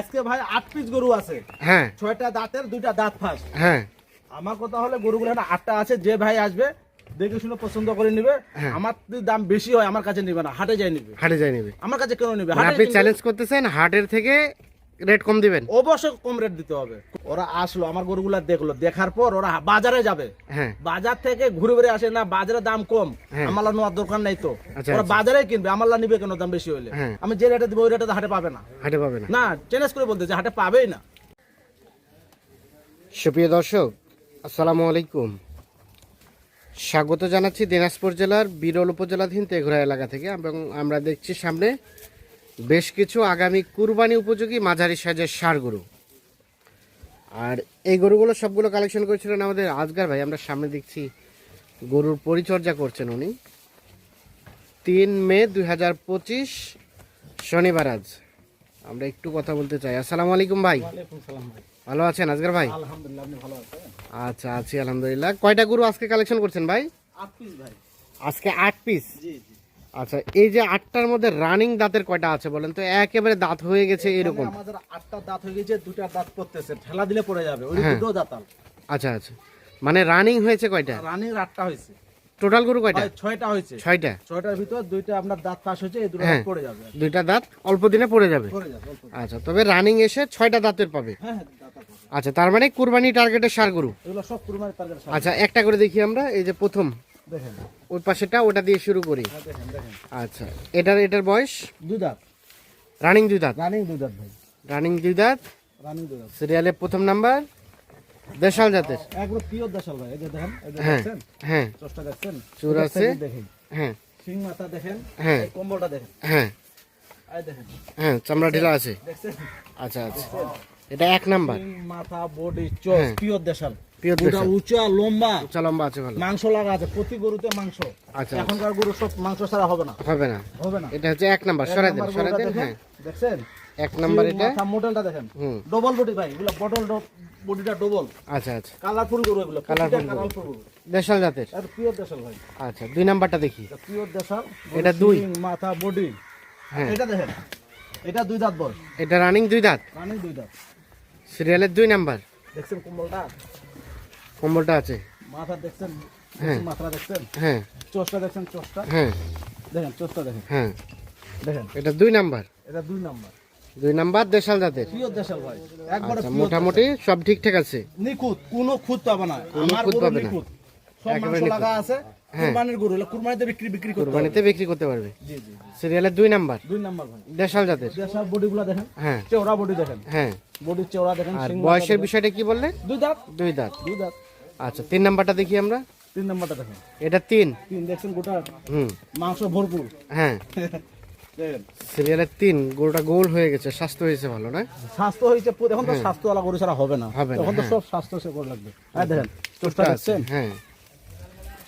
আজকে ভাই আট পিস গরু আছে। হ্যাঁ। ছয়টা দাঁতের দুইটা দাঁত ফাঁস। হ্যাঁ। আমার কথা হলে গরুগুলো আটটা আছে যে ভাই আসবে দেখে শুনে পছন্দ করে নিবে। হ্যাঁ। আমার দাম বেশি হয় আমার কাছে নিবে না হাটে যাই নিবে। হাটে যাই নিবে। আমার কাছে কেন নিবে মানে হাটে আপনি চ্যালেঞ্জ করতেছেন হাটের থেকে রেট কম দিবেন? অবশ্যই কম রেট দিতে হবে। ওরা আসলো আমার গরুগুলা দেখল দেখার পর ওরা বাজারে যাবে। হ্যাঁ। বাজার থেকে ঘুরে ঘুরে আসে না বাজারে দাম কম। হ্যাঁ। আমার নেওয়ার দরকার নাই তো। আচ্ছা, ওরা আচ্ছা। বাজারে কিনবে আমার নিবে কেন দাম বেশি হলে হ্যাঁ। আমি যে রেটে দেবো ওই রেটে হাটে পাবে না। হাটে পাবে না। না চ্যালেঞ্জ করে বলতে যে হাটে পাবেই না। সুপ্রিয় দর্শক আসসালামু আলাইকুম। স্বাগত জানাচ্ছি দিনাজপুর জেলার বিরল উপজেলাধীন তেঘরা এলাকা থেকে এবং আমরা দেখছি সামনে বেশ কিছু আগামী কুরবানি উপযোগী মাঝারি সাইজের সার গরু। আর এই গরুগুলো সবগুলো কালেকশন করেছিলেন আমাদের আজগার ভাই। আমরা সামনে দেখছি গরুর পরিচর্যা করছেন উনি। তিন মে দুই হাজার পঁচিশ শনিবার আজ। আমরা একটু কথা বলতে চাই। আসসালামু আলাইকুম ভাই। ভালো আছেন আজগার ভাই? আচ্ছা আছি আলহামদুলিল্লাহ। কয়টা গরু আজকে কালেকশন করছেন ভাই? আট পিস ভাই। আজকে আট পিস আচ্ছা এই যে আটটার মধ্যে রানিং দাঁতের কয়টা আছে বলেন তো? একেবারে দাঁত হয়ে গেছে এরকম। আমাদের আটটা দাঁত হয়ে গেছে দুটা দাঁত পড়তেছে। ঠেলা দিলে পড়ে যাবে ওই হ্যাঁ। দুটো দাঁতাল। আচ্ছা আচ্ছা। মানে রানিং হয়েছে কয়টা? রানিং আটটা হয়েছে। টোটাল গরু কয়টা? ছয়টা হয়েছে। ছয়টা। ছয়টার ভিতর দুইটা আপনার দাঁত পাস হয়েছে এই দুটো হ্যাঁ। পড়ে যাবে। দুইটা দাঁত অল্প দিনে পড়ে যাবে। পড়ে যাবে আচ্ছা তবে রানিং এসে ছয়টা দাঁতের পাবে। হ্যাঁ হ্যাঁ আচ্ছা তার মানে কুরবানি টার্গেটের সার গরু। এগুলো সব কুরবানির টার্গেট আচ্ছা একটা করে দেখি আমরা এই যে প্রথম। দেখেন। ওই পাশেটা ওটা দিয়ে শুরু করি। হ্যাঁ দেখেন দেখেন। আচ্ছা এটার এটার বয়স? দুই দাঁত রানিং দুই দাঁত রানিং দুই দাঁত ভাই। রানিং দুই দাঁত রানিং দুই দাঁত সিরিয়ালের প্রথম নাম্বার? দেশাল জাতের। একবার পিওর দেশাল ভাই। এই যে দেখেন এই যে হ্যাঁ হ্যাঁ। চোষটা দেখছেন? চুর আছে। দেখেন। হ্যাঁ। সিং মাথা দেখেন? হ্যাঁ। কম্বলটা দেখেন। হ্যাঁ। এই দেখেন। হ্যাঁ চামড়া ঢিলা আছে। দেখছেন? আচ্ছা আচ্ছা। এটা এক নাম্বার। মাথা বডি হ্যাঁ। পিওর দেশাল। Pure দেশাল। উঁচা লম্বা। উঁচা লম্বা আছে ভালো। মাংস লাগা আছে প্রতি গরুতে মাংস। আচ্ছা। এখনকার গরু সব মাংস ছাড়া হবে না। হবে না। হবে না। এটা হচ্ছে এক নাম্বার। সরাই দেন সরাই দেন হ্যাঁ। দেখছেন? এক নাম্বার এটা। মাথা মডেলটা দেখেন। ডবল বডি ভাই এগুলো বটল বডিটা ডবল আচ্ছা আচ্ছা। কালারফুল গরু এগুলো। কালারফুল গরু। দেশাল জাতের। আর পিওর দেশাল ভাই। আচ্ছা দুই নাম্বারটা দেখি। পিওর দেশাল এটা দুই। মাথা বডি হ্যাঁ। এটা দেখেন। এটা দুই দাঁত বয়স। এটা রানিং দুই দাঁত। রানিং দুই দাঁত। সিরিয়ালের দুই নাম্বার। দেখছেন কম্বলটা? কম্বলটা আছে। মাথা দেখছেন? হ্যাঁ। মাথা দেখছেন? হ্যাঁ। চোষটা দেখছেন চোষটা? হ্যাঁ। দেখেন চোষটা দেখেন। হ্যাঁ। দেখেন। এটা দুই নাম্বার। এটা দুই নাম্বার। দুই নাম্বার দেশাল জাতের। দেশাল ভাই। একবারে আচ্ছা মোটামুটি সব ঠিকঠাক আছে। নিখুঁত কোনো খুঁত পাবে না। কোনো আমার খুঁত গরু পাবে না। নিখুঁত সব মাংস লাগা আছে হ্যাঁ। কুরবানির গরু হলে কুরবানিতে বিক্রি বিক্রি করতে হবে। বিক্রি করতে পারবে। জি জি সিরিয়ালের দুই নাম্বার। দুই নাম্বার ভাই। দেশাল জাতের। দেশাল বডিগুলো দেখেন। হ্যাঁ। চেওড়া বডি দেখেন। হ্যাঁ। বডির চেওড়া দেখেন আর বয়সের বিষয়টা কি বললে দুই দাঁত। দুই দাঁত। দুই দাঁত। আচ্ছা তিন নাম্বারটা দেখি আমরা। তিন নাম্বারটা দেখেন। এটা তিন। তিন দেখছেন গোটা? হুম। মাংস ভরপুর। হ্যাঁ। সিরিয়ালের তিন গরুটা গোল হয়ে গেছে স্বাস্থ্য হয়েছে ভালো না? স্বাস্থ্য হয়েছে এখন তো স্বাস্থ্য আলা গরু ছাড়া হবে না। হবে এখন তো হ্যাঁ। সব স্বাস্থ্য সে করে লাগবে। হ্যাঁ দেখেন। চোখটা দেখছেন? হ্যাঁ।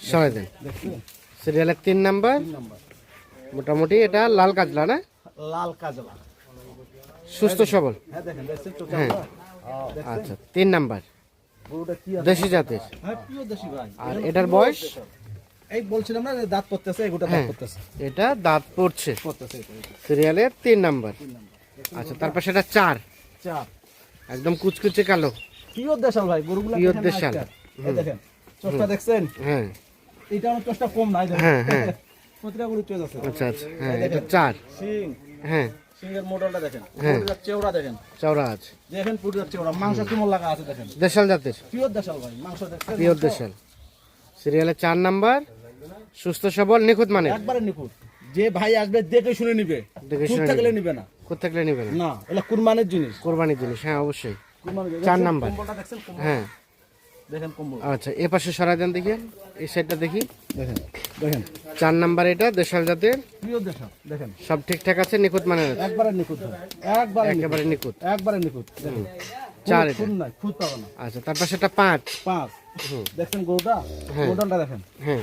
সরাই দেন সিরিয়ালের তিন নাম্বার। মোটামুটি এটা লাল কাজলা না? লাল কাজলা। সুস্থ সবল। হ্যাঁ হ্যাঁ। দেখছেন? আচ্ছা তিন নাম্বার। দেশি জাতের। হ্যাঁ আর এটার বয়স? এই বলছিলাম না দাঁত পড়তেছে দাঁত হ্যাঁ পড়তেছে। এটা দাঁত পড়ছে। সিরিয়ালের তিন নাম্বার। আচ্ছা তারপর সেটা চার। চার। একদম কুচকুচে কালো। পিওর দেশাল ভাই গরুগুলো দেশাল। দেখেন চোখটা দেখছেন? হ্যাঁ। এটা আমার কম নাই হ্যাঁ, হ্যাঁ। আছে আচ্ছা আচ্ছা। হ্যাঁ এটা চার। সিং হ্যাঁ। সিংয়ের মডেলটা দেখেন। হ্যাঁ। পুরোটা চেওড়া দেখেন। চওড়া আছে। দেখেন পুরোটা চেওড়া। মাংস কেমন লাগা আছে দেখেন? দেশাল জাতের। পিওর দেশাল ভাই মাংস দেখছেন পিওর দেশাল। সিরিয়ালের চার নাম্বার সুস্থ সবল নিখুঁত মানে একবারে নিখুঁত। যে ভাই আসবে দেখে শুনে নিবে। দেখে শুনে থাকলে নিবে। নিবে না। কোথাকলে নেবেন না। এটা কুরবানির জিনিস। কোরবানির জিনিস হ্যাঁ অবশ্যই। চার নাম্বার। দেখছেন হ্যাঁ। দেখেন কম্বল। আচ্ছা এ পাশে সরাই দেন দেখি। এই সাইডটা দেখি। দেখেন দেখেন চার নাম্বার এটা দেশাল জাতের। পিওর দেশাল দেখেন। সব ঠিকঠাক আছে নিখুঁত মানে একবারে নিখুঁত একবারে। একেবারে নিখুঁত। একবারে নিখুঁত দেখেন। চার এটা। খুঁত পাবে না। আচ্ছা তারপর সেটা পাঁচ। পাঁচ। দেখছেন হ্যাঁ। গোডনটা দেখেন। হ্যাঁ।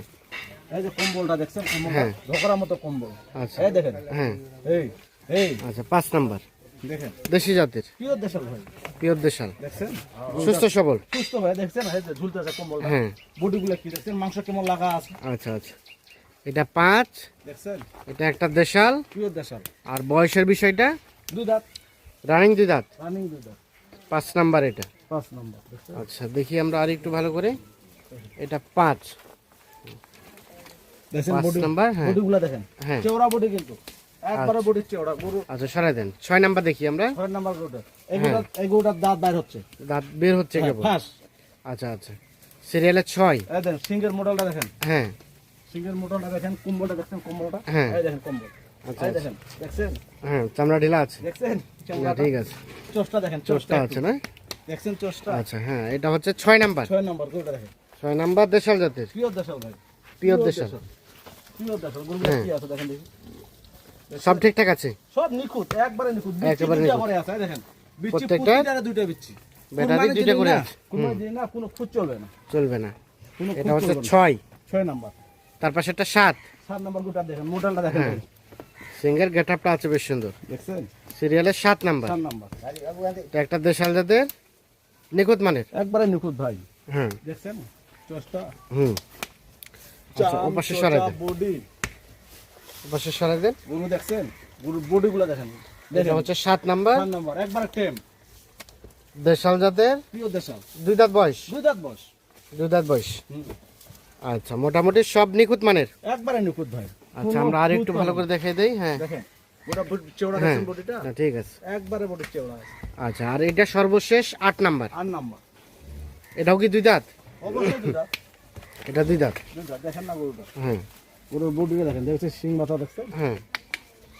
এই যে কম্বলটা দেখছেন কম্বলটা হ্যাঁ। মতো কম্বল। আচ্ছা। এই দেখেন। হ্যাঁ। এই এই। আচ্ছা পাঁচ নাম্বার। দেখেন। দেশি জাতের। পিওর দেশাল ভাই। পিওর দেশাল। দেখছেন? সুস্থ সবল। সুস্থ ভাই দেখছেন? এই যে ঝুলতেছে কম্বলটা হ্যাঁ। বডিগুলো কি দেখছেন? মাংস কেমন লাগা আছে? আচ্ছা আচ্ছা। এটা পাঁচ। দেখছেন? এটা একটা দেশাল। পিওর দেশাল। আর বয়সের বিষয়টা? দুই দাঁত। রানিং দুই দাঁত। রানিং দুধ পাঁচ নাম্বার এটা। পাঁচ নম্বর। আচ্ছা দেখি আমরা আর একটু ভালো করে। এটা পাঁচ। দেখছেন বডি নাম্বার হ্যাঁ। বডিগুলো দেখেন। হ্যাঁ। চওড়া বডি কিন্তু। একবারে বডি চওড়া গরু আচ্ছা সরাই দেন। ছয় নাম্বার দেখি আমরা। ছয় নাম্বার গরুটা। এই গরুটার দাঁত বাইর হচ্ছে। দাঁত বের হচ্ছে কেবল? ফাঁস আচ্ছা আচ্ছা। সিরিয়ালে ছয়। এই দেখেন সিঙ্গের মডেলটা দেখেন। হ্যাঁ। সিঙ্গের মডেলটা দেখেন কুম্বলটা দেখছেন কুম্বলটা? হ্যাঁ। এই দেখেন কুম্বল। আচ্ছা এই দেখেন দেখছেন? হ্যাঁ চামড়া ঢিলা আছে। দেখছেন? না, ঠিক আছে। চোষটা দেখেন চোষটা আছে না? দেখছেন চোষটা? আচ্ছা হ্যাঁ এটা হচ্ছে ছয় নাম্বার। ছয় নম্বর গরুটা দেখেন। ছয় নাম্বার দেশাল জাতের। পিওর দেশাল ভাই। পিওর দেশাল। পিওর দেশাল গরুগুলো হ্যাঁ। কি আছে দেখেন দেখি। সব ঠিকঠাক আছে? সব নিখুঁত একবারে নিখুঁত। একেবারে নিখুঁত। আছে দেখেন। বিচ্ছি প্রত্যেকটা দুইটা বিচ্ছি। ব্যাটারি দুইটা করে আছে। কুরবানি দিলেই না কোনো খুঁত চলবে না। চলবে না। এটা হচ্ছে চলবে না। ছয়। ছয় নাম্বার। তার পাশে একটা সাত। সাত নাম্বার গোটা দেখেন মডেলটা দেখেন। হ্যাঁ। সিঙ্গের গেট আপটা আছে বেশ সুন্দর। দেখছেন? সিরিয়ালের সাত নাম্বার। সাত নাম্বার। এটা একটা দেশাল জাতের নিখুঁত মানের। একবারে নিখুঁত ভাই। হ্যাঁ। দেখছেন? চোষটা হুম। আচ্ছা ও পাশে সরাই বডি। পাশে সরাই দেন? গরু দেখছেন? গরুর বডিগুলো দেখেন। এটা হচ্ছে সাত নাম্বার। সাত নাম্বার একবারে টেম। দেশাল জাতের? পিওর দেশাল। দুই দাঁত বয়স? দুই দাঁত বস দুই দাঁত বয়স। আচ্ছা মোটামুটি সব নিখুঁত মানের? একবারে নিখুঁত ভাই। আচ্ছা আমরা আর একটু ভালো করে দেখাই দেই হ্যাঁ। দেখেন হ্যাঁ না, ঠিক আছে। একবারে চওড়া আচ্ছা আর এটা সর্বশেষ আট নাম্বার? আর নাম্বার। এটাও কি দুই দাঁত। এটা দুই দাঁত। দুই দাঁত দেখেন না গরুটা। হ্যাঁ। গরুর দেখেন দেখছেন সিং মাথা দেখছেন? হ্যাঁ।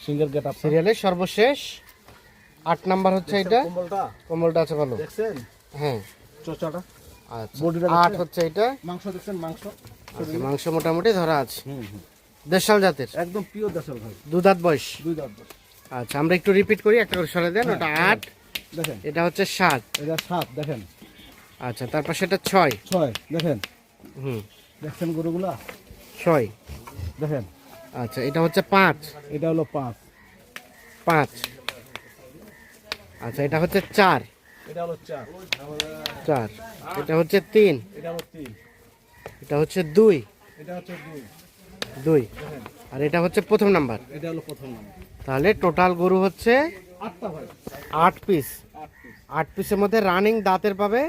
সিংহের গেট আপ সিরিয়ালের সর্বশেষ আট নাম্বার হচ্ছে এটা কম্বলটা? কম্বলটা আছে ভালো। দেখছেন? হ্যাঁ। চচাটা আচ্ছা। আট হচ্ছে এটা মাংস দেখছেন মাংস? আচ্ছা মাংস মোটামুটি ধরা আছে। দেশাল জাতের। একদম পিওর দেশের ভাই। দু বয়স। দুই দাঁত আচ্ছা আমরা একটু রিপিট করি একটা করে সরে দেন ওটা আট। দেখেন। এটা হচ্ছে সাত। এটা সাত দেখেন। আচ্ছা তারপর সেটা ছয়। ছয় দেখেন। হুম। দেখছেন গরুগুলা? ছয়। দেখেন। আচ্ছা এটা হচ্ছে পাঁচ। এটা হলো পাঁচ। পাঁচ। আচ্ছা এটা হচ্ছে চার। এটা হলো চার। চার। এটা হচ্ছে তিন। এটা হলো তিন। এটা হচ্ছে দুই। এটা হচ্ছে দুই। দুই। আর এটা হচ্ছে প্রথম নাম্বার। এটা হলো প্রথম নাম্বার। তাহলে টোটাল গরু হচ্ছে আটটা ভাই। আট পিস। আট পিস। আট পিসের মধ্যে রানিং দাঁতের পাবে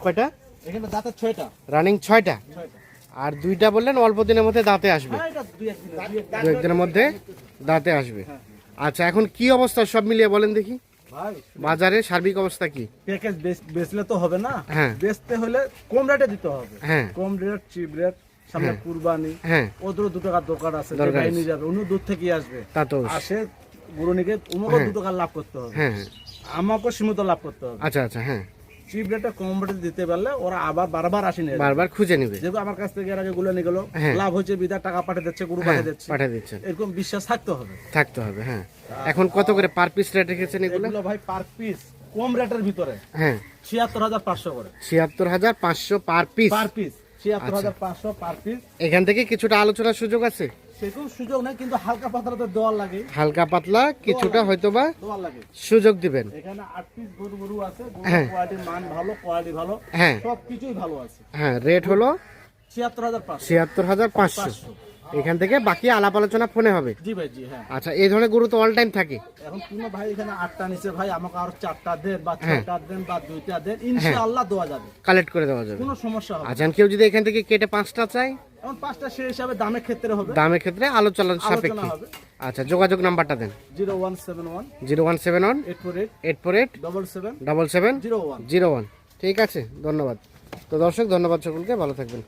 কয়টা? এখানে দাঁতের ছয়টা। রানিং ছয়টা। ছয়টা। আর দুইটা বললেন অল্প দিনের মধ্যে দাঁতে আসবে। হ্যাঁ দু একদিনের। মধ্যে দাঁতে আসবে। আচ্ছা এখন কি অবস্থা সব মিলিয়ে বলেন দেখি। ভাই বাজারে সার্বিক অবস্থা কি? প্যাকেজ বেচলে তো হবে না। হ্যাঁ। বেচতে হলে কম রেটে দিতে হবে। হ্যাঁ। কম রেট চিপ রেট সামনে কুরবানি। হ্যাঁ। ওদেরও দু টাকার দরকার আছে। নিয়ে যাবে উনি দূর থেকে আসবে। তা তো আসে গুরু নিকে উনাকে দু টাকা লাভ করতে হবে। হ্যাঁ হ্যাঁ। আমাকেও সীমিত লাভ করতে হবে। আচ্ছা আচ্ছা হ্যাঁ। চিপ কম রেটে দিতে পারলে ওরা আবার বারবার আসে নিয়ে যাবে। বারবার খুঁজে নিবে। যেহেতু আমার কাছ থেকে এর আগে গুলো নিয়ে গেলো হ্যাঁ। লাভ হয়েছে বিদা টাকা পাঠিয়ে দিচ্ছে গুরু হ্যাঁ পাঠিয়ে দিচ্ছে। পাঠিয়ে দিচ্ছেন এরকম বিশ্বাস থাকতে হবে। থাকতে হবে হ্যাঁ। এখন কত করে পার পিস রেট রেখেছেন এগুলো? ভাই পার পিস কম রেটের ভিতরে। হ্যাঁ। ছিয়াত্তর হাজার পাঁচশো করে। ছিয়াত্তর হাজার পাঁচশো পার পিস পার পিস ছিয়াত্তর আচ্ছা। হাজার পাঁচশো পার পিস এখান থেকে কিছুটা আলোচনার সুযোগ আছে? সেরকম সুযোগ নেই কিন্তু হালকা পাতলা তো লাগে। হালকা পাতলা কিছুটা হয়তোবা দেওয়ার লাগে। সুযোগ দিবেন। এখানে আট পিস গরু গরু আছে হ্যাঁ। কোয়ালিটির মান ভালো কোয়ালিটি ভালো হ্যাঁ। সব কিছুই ভালো আছে। হ্যাঁ রেট হলো ছিয়াত্তর হাজার পাঁচশো। ছিয়াত্তর হাজার পাঁচশো। এখান থেকে বাকি আলাপ আলোচনা ফোনে হবে। জি ভাই জি হ্যাঁ। আচ্ছা এই ধরনের গরু তো অল টাইম থাকে। এখন কোনো ভাই এখানে আটটা নিচে ভাই আমাকে আরও চারটা দেন বা হ্যাঁ। ছয়টা দেন বা দুইটা দেন ইনশাআল্লাহ দেওয়া যাবে। কালেক্ট করে দেওয়া যাবে। কোনো সমস্যা হবে। আচ্ছা কেউ যদি এখান থেকে কেটে পাঁচটা চাই এখন পাঁচটা সেই হিসাবে দামের ক্ষেত্রে হবে। দামের ক্ষেত্রে আলোচনার সাপেক্ষে। হবে। আচ্ছা যোগাযোগ নাম্বারটা দেন। Zero one seven one. Zero one seven one. Eight four eight. Eight four eight. Double seven. Double seven. Zero one. Zero one. ঠিক আছে ধন্যবাদ। তো দর্শক ধন্যবাদ সকলকে। ভালো থাকবেন।